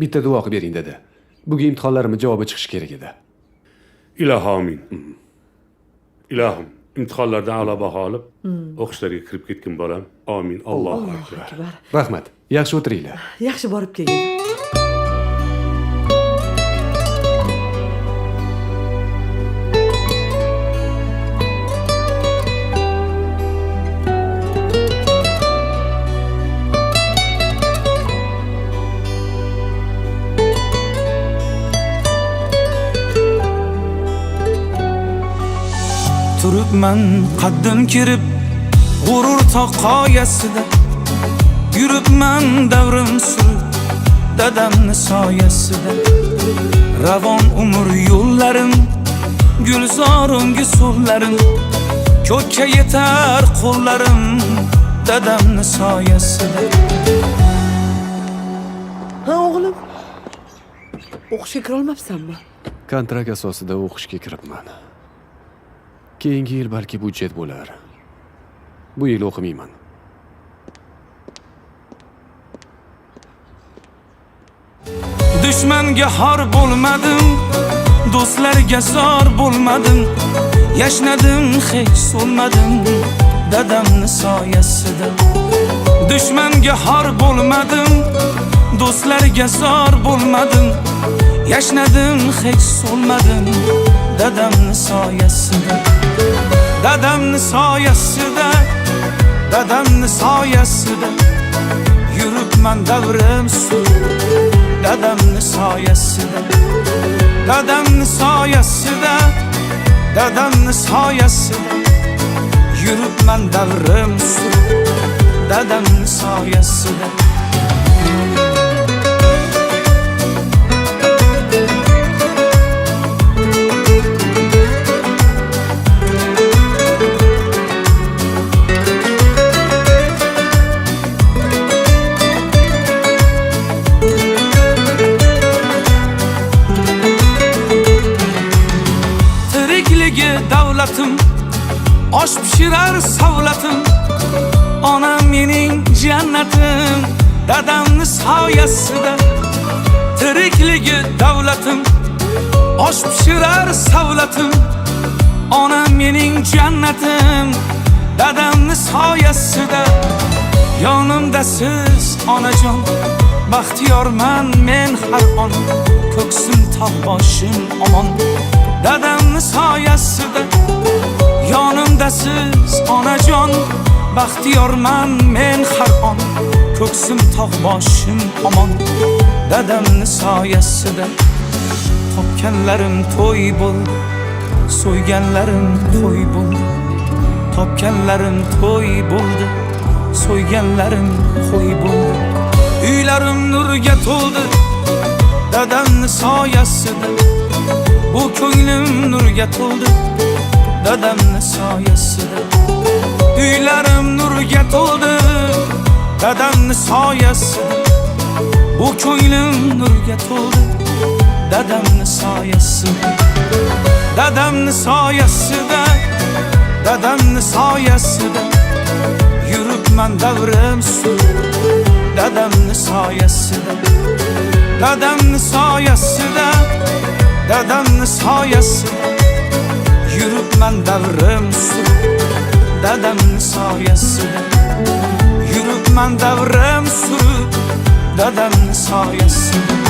bitta duo qilib bering dedi bugun imtihonlarimni javobi chiqishi kerak edi. Ilohi omin ilohim imtihonlardan a'lo baho olib o'qishlarga kirib ketgin bolam. Omin allohu akbar. Rahmat. Yaxshi o'tiringlar. Yaxshi borib kelgin turibman qaddim kirib g'urur toqoyasida yuribman davrim surib dadamni soyasida. Ravon umr yo'llarim gulzor ungi so'llarim ko'kka yetar qo'llarim dadamni soyasida. Ha o'g'lim o'qishga kirolmabsanmi? Kontrakt asosida o'qishga kiribman keyingi yil balki budjet bo'lar. Bu yil o'qimayman. Dushmanga xor bo'lmadim do'stlarga zor bo'lmadim. Yashnadim hech so'nmadim dadamni soyasida. Dushmanga xor bo'lmadim do'stlarga zor bo'lmadim. Yashnadim hech so'nmadim dadamni soyasida dadamni soyasida dadamni soyasida yuribman davrim sur dadamni soyasida dadamni soyasida dadamni soyasida yuribman davrim sur dadamni soyasida davlatim osh pishirar savlatim onam mening jannatim dadamni soyasida tirikligi davlatim osh pishirar savlatim onam mening jannatim dadamni soyasida yonimda siz onajon baxtiyorman men har on ko'ksim tog' boshim omon soyasida yonimda siz onajon baxtiyorman men har on. Ko'ksim tog' boshim omon dadamni soyasida topganlarim to'y bo'ldi so'yganlarim qo'y bo'ldi topganlarim to'y bo'ldi so'yganlarim qo'y bo'ldi uylarim nurga to'ldi dadamni soyasida bu ko'nglim nurga to'ldi dadamni soyasida uylarim nurga to'ldi dadamni soyasida bu ko'nglim nurga to'ldi dadamni soyasida dadamni soyasida dadamni soyasida yuribman davrim sur dadamni soyasida dadamni soyasida dadamni soyasida yuribman davrim sur dadamni soyasida yuribman davrim sur dadamni soyasida